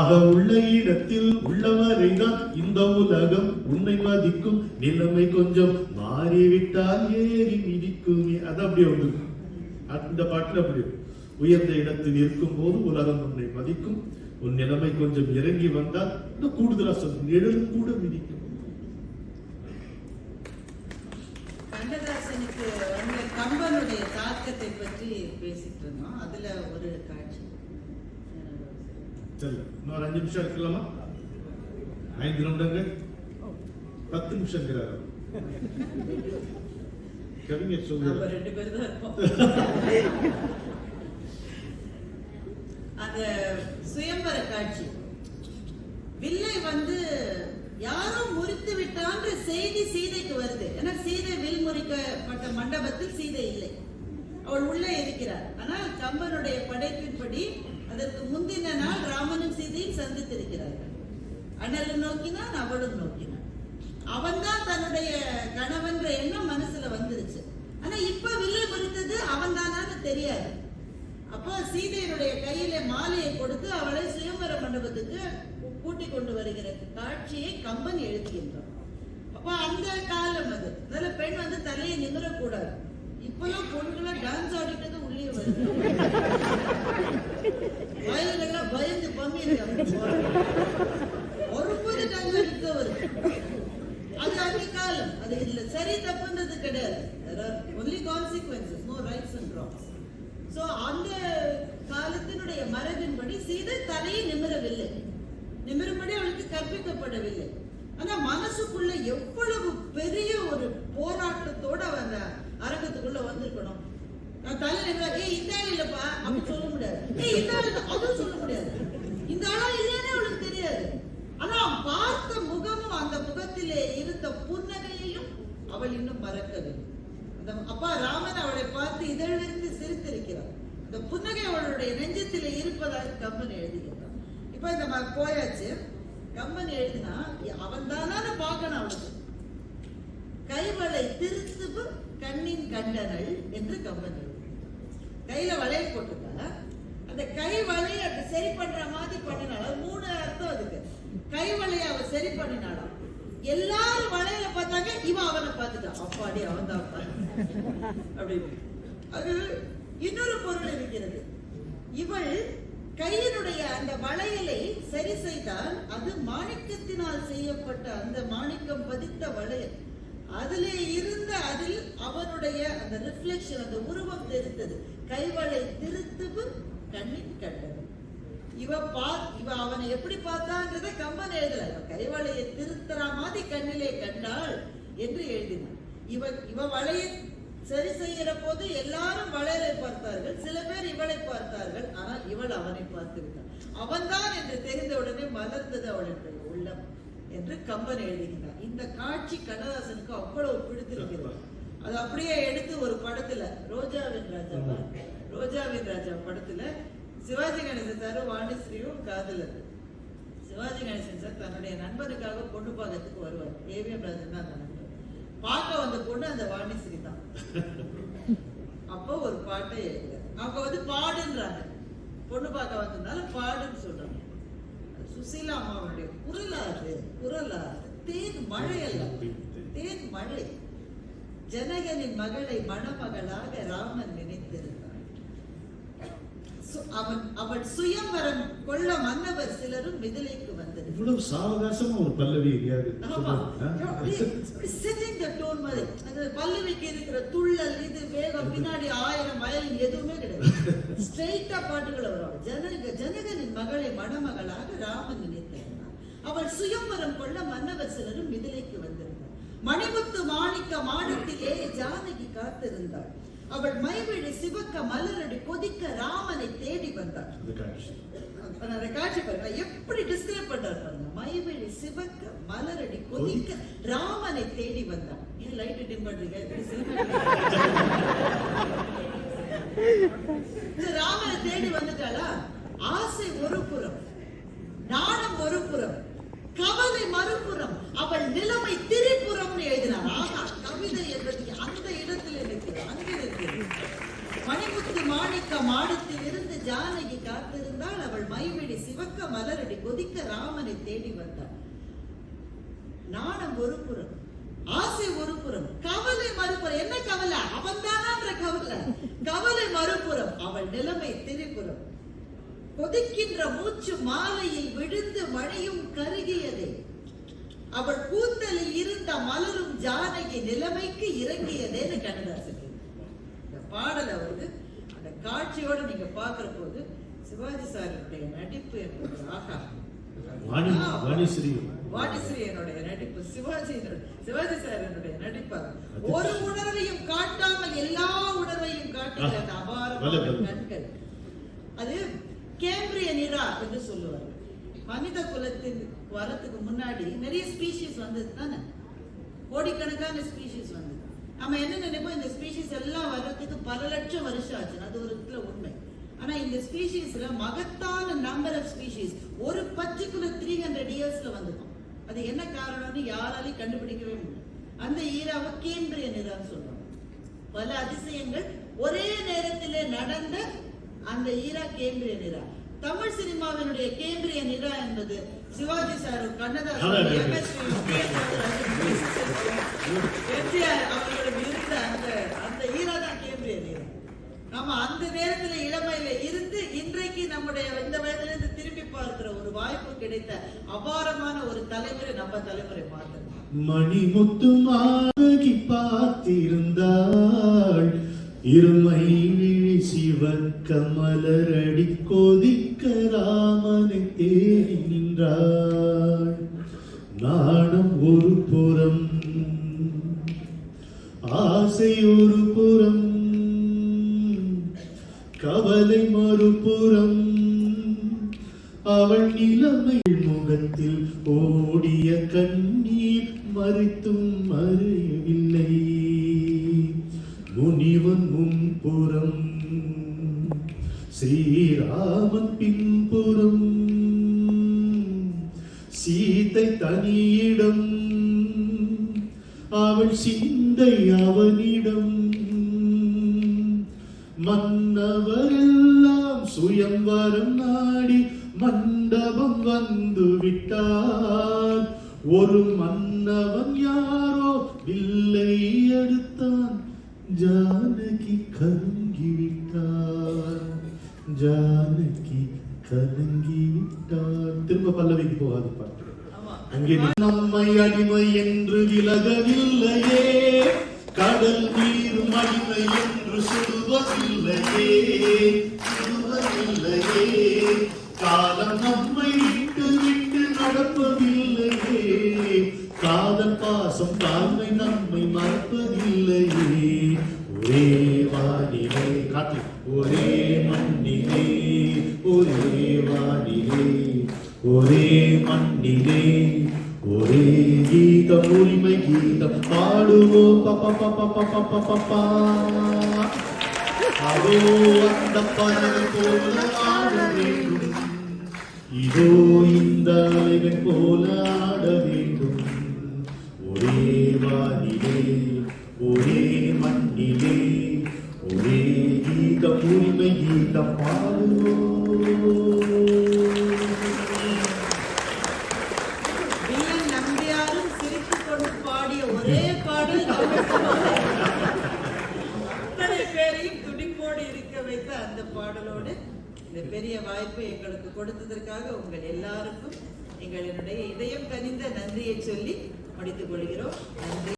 ஆக உள்ள இடத்தில் உள்ளவரை தான் இந்த உலகம். உன்னை மதிக்கும் நிலைமை கொஞ்சம் மாறிவிட்டால் ஏறி மிதிக்கும். அது அப்படியே வந்து அந்த பாட்டுல அப்படி உயர்ந்த இடத்தில் இருக்கும் போது உலகம் உன்னை மதிக்கும். உன் நிலைமை கொஞ்சம் இறங்கி வந்தால் இன்னும் கூடுதலா சொல்லும் நிழல் கூட மிதிக்கும். கம்பனுடைய தாக்கத்தை பற்றி பேசிட்டு இருந்தோம். அதுல ஒரு காட்சி. சரி இன்னொரு அஞ்சு நிமிஷம் இருக்கலாமா? ஐந்து நிமிடங்கள் பத்து நிமிஷங்கிறார் கவிஞர் நம்ம ரெண்டு பேரும் தான் அந்த சுயம்பர காட்சி. வில்லை வந்து யாரோ முறித்து விட்டான்ற செய்தி சீதைக்கு வருது. ஏன்னா சீதை வில் முறிக்கப்பட்ட மண்டபத்தில் சீதை இல்லை. அவள் உள்ளே இருக்கிறார் ஆனால் கம்பனுடைய படைப்பின்படி அதற்கு முந்தின நாள் ராமனும் சீதையும் சந்தித்திருக்கிறார்கள். அண்ணலும் நோக்கினான் அவளும் நோக்கினான். அவன்தான் தன்னுடைய கணவன்ற எண்ணம் மனசுல வந்துருச்சு. ஆனா இப்ப வில்லு குறித்தது அவன் தானான்னு தெரியாது. அப்போ சீதையினுடைய கையில மாலையை கொடுத்து அவளை சுயம்பர மண்டபத்துக்கு கூட்டி கொண்டு வருகிற காட்சியை கம்பன் எழுதுகின்றான் அப்போ அந்த காலம் அது. அதனால பெண் வந்து தலையை நிமிரக்கூடாது. இப்பெல்லாம் பொண்ணுகளை டான்ஸ் ஆடிட்டு உள்ளே வருது வயலுகள்லாம் பயந்து பம்மி ஒருபோது டான்ஸ் ஆடிட்டு வருது அது அந்த காலம் அது இல்ல சரி தப்புன்றது கிடையாது only consequences no rights and wrongs so அந்த காலத்தினுடைய செய்து தலையை நிமிரவில்லை. நிமிரும்படி அவளுக்கு கற்பிக்கப்படவில்லை. ஆனா மனசுக்குள்ள எவ்வளவு பெரிய ஒரு போராட்டத்தோட அவ அந்த அரங்கத்துக்குள்ள வந்திருக்கணும். நான் தலை நிமிர ஏய் இந்த ஆள் இல்லப்பா அப்படி சொல்ல முடியாது. ஏய் இந்த ஆள் அதுவும் சொல்ல முடியாது. இந்த ஆளா இல்லையானே அவளுக்கு தெரியாது. ஆனா பார்த்த முகமும் அந்த முகத்திலே இருந்த புன்னகையையும் அவள் இன்னும் மறக்கவில்லை. அப்பா ராமன் அவளை பார்த்து இதழிலிருந்து இந்த புன்னகை அவளுடைய நெஞ்சத்தில் இருப்பதாக கம்மன் எழுதுகிறான் இப்போ இந்த மாதிரி போயாச்சு. கம்மன் எழுதினா அவன் தானே பார்க்கணும் அவளுக்கு கைவளை திருத்துவு கண்ணின் கண்டனல் என்று கம்மன் எழுதுகிறான் கையில வளையல் போட்டுருக்கா அந்த கை வளைய சரி பண்ற மாதிரி பண்ணினாலும் மூணு அர்த்தம் அதுக்கு. கை வளைய அவ சரி பண்ணினாலும் எல்லாரும் வளையல பார்த்தாங்க இவன் அவனை பார்த்துட்டான். அப்பாடி அவன் தான் அப்படி அது இன்னொரு பொருள் இருக்கிறது. இவள் கையினுடைய அந்த வளையலை சரி செய்தால் அது மாணிக்கத்தினால் செய்யப்பட்ட அந்த மாணிக்கம் பதித்த வளையல். அதிலே இருந்த அதில் அவனுடைய அந்த ரிஃப்ளெக்ஷன் அந்த உருவம் தெரித்தது கைவளை திருத்துவு கண்ணின் கண்டது. இவ பா இவ அவனை எப்படி பார்த்தான்றத கம்பன் எழுதல. கைவளையை திருத்தரா மாதிரி கண்ணிலே கண்டாள் என்று எழுதினான். இவ இவ வளைய சரி செய்கிற போது எல்லாரும் வளரை பார்த்தார்கள். சில பேர் இவளை பார்த்தார்கள். ஆனால் இவள் அவனை பார்த்து விட்டாள் அவன்தான் என்று தெரிந்தவுடனே மலர்ந்தது அவளுடைய உள்ளம் என்று கம்பன் எழுதுகிறார். இந்த காட்சி கண்ணதாசனுக்கு அவ்வளவு பிடித்திருக்கிறது. அது அப்படியே எடுத்து ஒரு படத்துல ரோஜாவின் ராஜா ரோஜாவின் ராஜா படத்துல சிவாஜி கணேசன் சாரும் வாணிஸ்ரீயும் காதலர். சிவாஜி கணேசன் சார் தன்னுடைய நண்பனுக்காக பொண்ணு பார்க்கறதுக்கு வருவார். ஏவிஎம் ராஜன் தான் பார்க்க வந்த பொண்ணு அந்த வாணிஸ்ரீ தான் அப்போ ஒரு பாட்டை எழுதுறாரு அவங்க வந்து பாடுன்றாங்க. பொண்ணு பார்க்க வந்ததுனால பாடுன்னு சொல்றாங்க. சுசீலா அம்மாவுடைய குரலாது குரலாது தேன் மழை அல்ல தேன் மழை. ஜனகனின் மகளை மணமகளாக ராமன் நினைத்திருந்தார் அவன் அவள் சுயம்பரம் கொள்ள மன்னவர் சிலரும் மிதிலைக்கு வந்தது இவ்வளவு சாவகாசமா ஒரு பல்லவி மாதிரி. அந்த பல்லவிக்கு இருக்கிற துள்ளல் இது வேகம் பின்னாடி ஆயிரம் வயலின் எதுவுமே கிடையாது. ஸ்ட்ரெயிட்டா பாட்டுகள் வரும் ஜனக ஜனகனின் மகளை மணமகளாக ராமன் நினைத்திருந்தான் அவள் சுயம்பரம் கொள்ள மன்னவர் சிலரும் மிதிலைக்கு வந்திருந்தார். மணிமுத்து மாணிக்க மாடத்திலே ஜானகி காத்திருந்தாள். அவள் மைவிழி சிவக்க மலரடி கொதிக்க ராமனை தேடி அந்த காட்சி. பாருங்க. எப்படி டிஸ்கிரைப் பண்றாரு பாருங்க. மைவிழி சிவக்க மலரடி கொதிக்க ராமனை தேடி வந்தான் ஏன் லைட் டிம் பண்றீங்க? இது ராமனை தேடி வந்துட்டாளா? ஆசை ஒரு புறம் நாணம் ஒரு புறம் கவலை மறுபுறம் அவள் நிலைமை திரிபுறம்னு எழுதினார் ஆகா கவிதை என்பது அந்த இடத்தில் இருக்கிறது அங்கே இருக்கிறது மணிமுத்து மாணிக்க மாடத்தில் இருந்து ஜானகி காத்திருந்தால் அவள் மைவிழி சிவக்க மலரடி கொதிக்க ராமனை தேடி வந்தாள். நாணம் ஒரு புறம் ஆசை ஒரு புறம் கவலை மறுபுறம். என்ன கவலை? அவன் தானான்ற கவலை. கவலை மறுபுறம் அவள் நிலைமை திரிபுறம். கொதிக்கின்ற மூச்சு மாலையில் விழுந்து மழையும் கருகியதே. அவள் கூந்தலில் இருந்த மலரும் ஜானகி நிலைமைக்கு இறங்கியதேன்னு கண்ணதாசன் பாடலை வந்து அந்த காட்சியோட நீங்க பார்க்கிற போது சிவாஜி சாரினுடைய நடிப்பு என்பது ஆகா. வாணி வாணிஸ்ரீ. வாணிஸ்ரீ என்னுடைய நடிப்பு. சிவாஜி சிவாஜி சார் என்னுடைய நடிப்பு ஒரு உணர்வையும் காட்டாமல் எல்லா உணர்வையும் காட்டுகிற அந்த அபாரமான. கண்கள். அது கேம்பிரிய நிரா என்று மனித குலத்தின் வரத்துக்கு முன்னாடி நிறைய ஸ்பீஷிஸ் வந்தது தானே கோடிக்கணக்கான ஸ்பீஷிஸ் வந்தது. நம்ம என்ன நினைப்போம்? இந்த ஸ்பீஷிஸ் எல்லாம் வர்றதுக்கு பல லட்சம் வருஷம் ஆச்சு. அது ஒரு இடத்துல உண்மை. ஆனா இந்த ஸ்பீஷிஸ்ல மகத்தான நம்பர் ஆஃப் ஸ்பீஷிஸ் ஒரு பர்டிகுலர் த்ரீ ஹண்ட்ரட் இயர்ஸ்ல வந்துடும் அது என்ன காரணம்னு யாராலையும் கண்டுபிடிக்கவே முடியல. அந்த ஈராவை கேம்பிரிய நிறான்னு சொல்லுவாங்க பல அதிசயங்கள் ஒரே நேரத்திலே நடந்த அந்த ஈரா கேம்பிரிய நிரா தமிழ் சினிமாவினுடைய கேம்பிரிய நிரா என்பது சிவாஜி சார் கண்ணதாசன் அதான் எம்எஸ் எம்ஜிஆர் அவர்களும் இருந்த அந்த அந்த ஈரா தான் கேம்பிரிய நிரா ஆமா அந்த நேரத்துல இளமையில இருந்து இன்றைக்கு நம்முடைய இந்த வயதுல இருந்து திரும்பி பார்க்கிற ஒரு வாய்ப்பு கிடைத்த அபாரமான ஒரு தலைமுறை நம்ம தலைமுறை பார்த்தோம் மணிமுத்து மாதகி பார்த்திருந்தாள். இருமை விழி சிவக்க மலரடி கொதிக்க ராமனை தேடி நின்றாள். கவலை மறுபுறம். அவள் நிலைமை முகத்தில் ஓடிய கண்ணீர் மறித்தும் மறையவில்லை. முனிவன் முன்புறம் ஸ்ரீராமன் பின்புறம். சீதை தனியிடம் அவள் சிந்தை அவனிடம். வந்து விட்டார் ஒரு மன்னவன் யாரோ வில்லை எடுத்தான். ஜானகி கலங்கி விட்டார் ஜானகி கலங்கி விட்டார் திரும்ப பல்லவிக்கு போகாது பாட்டு. அங்கே நம்மை அடிமை என்று விலகவில்லையே. கடல் நீரும் அடிமை என்று சுடுவதில்லையே. சுடுவதில்லையே. காலம் நம்மை விட்டு விட்டு நடப்பதில்லையே. காதல் பாசம் தாழ்மை நம்மை மறப்பதில்லையே. ஒரே வானிலே காத்து ஒரே மண்ணிலே ஒரே வானிலே. ஒரே மண்ணிலே ஒரே கீதம் உரிமை கீதம். பாடுவோம் பப்ப பப்ப பப்ப பப்ப பா. அதோ அந்த பறவை போல ஆட வேண்டும் இதோ இந்த அலைகள் போல ஆட வேண்டும். ஒரே வானிலே ஒரே மண்ணிலே ஒரே கீத உரிமை கீதப்பா பெரிய வாய்ப்பு எங்களுக்கு கொடுத்ததற்காக உங்கள் எல்லாருக்கும் எங்களுடைய இதயம் கனிந்த நன்றியை சொல்லி முடித்துக் கொள்கிறோம். நன்றி.